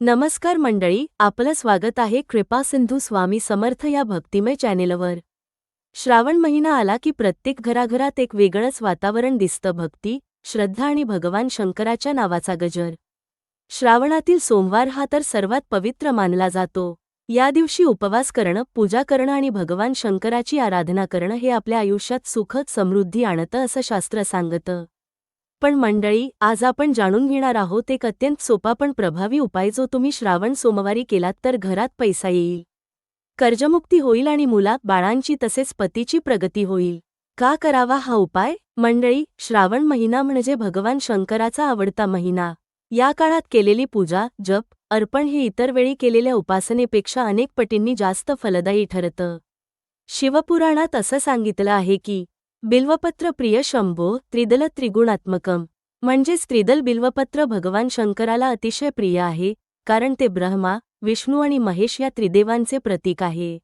नमस्कार मंडळी आपलं स्वागत आहे कृपा सिंधू स्वामी समर्थ या भक्तिमय चॅनेलवर. श्रावण महिना आला की प्रत्येक घराघरात एक वेगळंच वातावरण दिसतं भक्ती श्रद्धा आणि भगवान शंकराच्या नावाचा गजर. श्रावणातील सोमवार हा तर सर्वात पवित्र मानला जातो. या दिवशी उपवास करणं पूजा करणं आणि भगवान शंकराची आराधना करणं हे आपल्या आयुष्यात सुखद समृद्धी आणतं असं शास्त्र सांगतं. पण मंडळी आज आपण जाणून घेणार आहोत एक अत्यंत सोपा पण प्रभावी उपाय जो तुम्ही श्रावण सोमवारी केलात तर घरात पैसा येईल. कर्जमुक्ती होईल आणि मुला बाळांची तसेच पतीची प्रगती होईल. का करावा हा उपाय? मंडळी श्रावण महिना म्हणजे भगवान शंकराचा आवडता महिना. या काळात केलेली पूजा जप अर्पण हे इतर वेळी केलेल्या उपासनेपेक्षा अनेक पटींनी जास्त फलदायी ठरतं. शिवपुराणात असं सांगितलं आहे की बिल्वपत्र प्रिय शंभो त्रिदल त्रिगुणात्मकम. म्हणजेच त्रिदल बिल्वपत्र भगवान शंकराला अतिशय प्रिय आहे कारण ते ब्रह्मा विष्णू आणि महेश या त्रिदेवांचे प्रतीक आहे.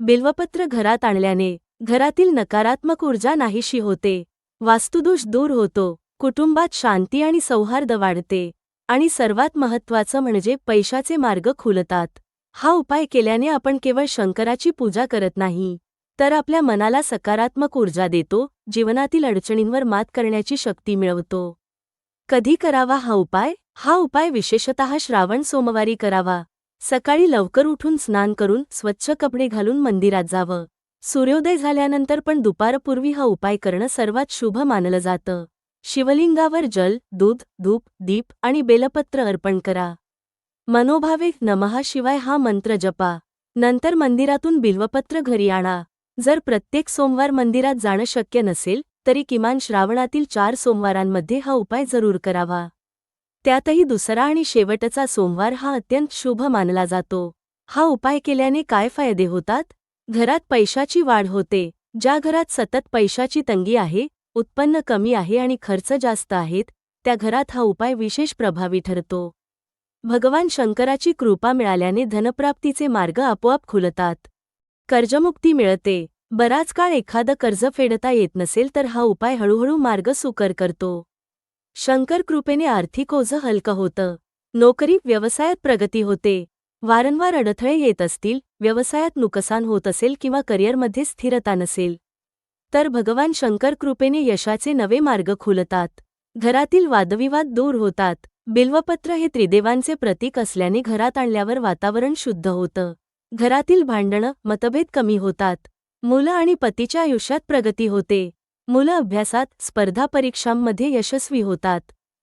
बिल्वपत्र घरात आणल्याने घरातील नकारात्मक ऊर्जा नाहीशी होते. वास्तुदोष दूर होतो कुटुंबात शांती आणि सौहार्द वाढते आणि सर्वात महत्त्वाचं म्हणजे पैशाचे मार्ग खुलतात. हा उपाय केल्याने आपण केवळ शंकराची पूजा करत नाही. तर आपल्या मनाला सकारात्मक ऊर्जा देतो जीवनातील अडचणींवर मात करण्याची शक्ती मिळवतो. कधी करावा हा उपाय? हा उपाय विशेषतः श्रावण सोमवारी करावा. सकाळी लवकर उठून स्नान करून स्वच्छ कपडे घालून मंदिरात जावं. सूर्योदय झाल्यानंतर पण दुपारपूर्वी हा उपाय करणं सर्वात शुभ मानलं जातं. शिवलिंगावर जल दूध धूप दीप आणि बेलपत्र अर्पण करा. मनोभावे नमहा शिवाय हा मंत्र जपा. नंतर मंदिरातून बिल्वपत्र घरी आणा. जर प्रत्येक सोमवार मंदिरात जाणं शक्य नसेल तरी किमान श्रावणातील चार सोमवारांमध्ये हा उपाय जरूर करावा. त्यातही दुसरा आणि शेवटचा सोमवार हा अत्यंत शुभ मानला जातो. हा उपाय केल्याने काय फायदे होतात? घरात पैशाची वाढ होते. ज्या घरात सतत पैशाची तंगी आहे उत्पन्न कमी आहे आणि खर्च जास्त आहेत त्या घरात हा उपाय विशेष प्रभावी ठरतो. भगवान शंकराची कृपा मिळाल्याने धनप्राप्तीचे मार्ग आपोआप खुलतात. कर्जमुक्ती मिळते. बराच काळ एखादं कर्ज फेडता येत नसेल तर हा उपाय हळूहळू मार्ग सुकर करतो. शंकर कृपेने आर्थिक ओझं हलकं होतं. नोकरी व्यवसायात प्रगती होते. वारंवार अडथळे येत असतील व्यवसायात नुकसान होत असेल किंवा करिअरमध्ये स्थिरता नसेल. तर भगवान शंकर कृपेने यशाचे नवे मार्ग खुलतात. घरातील वादविवाद दूर होतात. बिल्वपत्र हे त्रिदेवांचे प्रतीक असल्याने घरात आणल्यावर वातावरण शुद्ध होतं. घरातील भांडणं मतभेद कमी होतात. मुलं आणि पतीच्या आयुष्यात प्रगती होते. मुलं अभ्यासात स्पर्धा परीक्षांमध्ये यशस्वी होतात.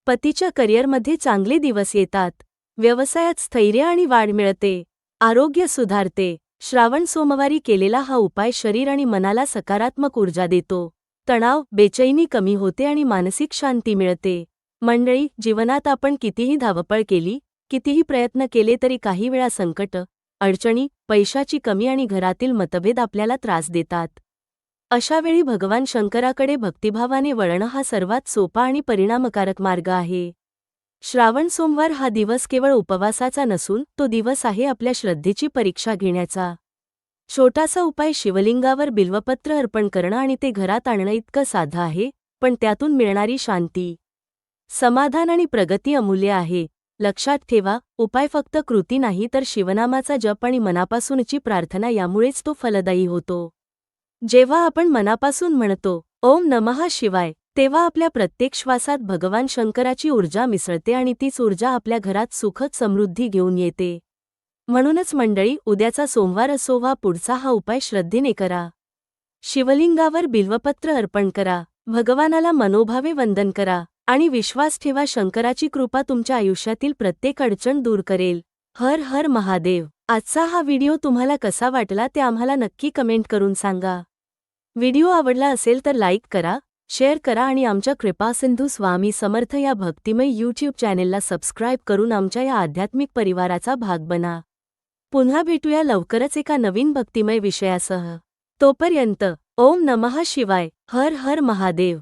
पतीच्या करिअरमध्ये चांगले दिवस येतात. व्यवसायात स्थैर्य आणि वाढ मिळते. आरोग्य सुधारते. श्रावण सोमवारी केलेला हा उपाय शरीर आणि मनाला सकारात्मक ऊर्जा देतो. तणाव बेचैनी कमी होते आणि मानसिक शांती मिळते. मंडळी जीवनात आपण कितीही धावपळ केली कितीही प्रयत्न केले तरी काही वेळा संकट अडचणी पैशाची कमी आणि घरातील मतभेद आपल्याला त्रास देतात. अशावेळी भगवान शंकराकडे भक्तिभावाने वळणं हा सर्वात सोपा आणि परिणामकारक मार्ग आहे. श्रावण सोमवार हा दिवस केवळ उपवासाचा नसून तो दिवस आहे आपल्या श्रद्धेची परीक्षा घेण्याचा. छोटासा उपाय शिवलिंगावर बिल्वपत्र अर्पण करणं आणि ते घरात आणणं इतकं साधं आहे पण त्यातून मिळणारी शांती. समाधान आणि प्रगती अमूल्य आहे. लक्षात ठेवा उपाय फक्त कृती नाही तर शिवनामाचा जप आणि मनापासूनची प्रार्थना यामुळेच तो फलदायी होतो. जेव्हा आपण मनापासून म्हणतो ओम नमहा शिवाय तेव्हा आपल्या प्रत्येक श्वासात भगवान शंकराची ऊर्जा मिसळते आणि तीच ऊर्जा आपल्या घरात सुखद समृद्धी घेऊन येते. म्हणूनच मंडळी उद्याचा सोमवार असो वा पुढचा हा उपाय श्रद्धेने करा. शिवलिंगावर बिल्वपत्र अर्पण करा. भगवानाला मनोभावे वंदन करा. आणि विश्वास ठेवा शंकराची कृपा तुमच्या आयुष्यातील प्रत्येक अडचण दूर करेल. हर हर महादेव. आजचा हा व्हिडिओ तुम्हाला कसा वाटला ते आम्हाला नक्की कमेंट करून सांगा. व्हिडिओ आवडला असेल तर लाईक करा शेअर करा आणि आमच्या कृपासिंधू स्वामी समर्थ या भक्तिमय यूट्यूब चॅनेलला सबस्क्राईब करून आमच्या या आध्यात्मिक परिवाराचा भाग बना. पुन्हा भेटूया लवकरच एका नवीन भक्तिमय विषयासह. तोपर्यंत ओम नमः शिवाय. हर हर महादेव.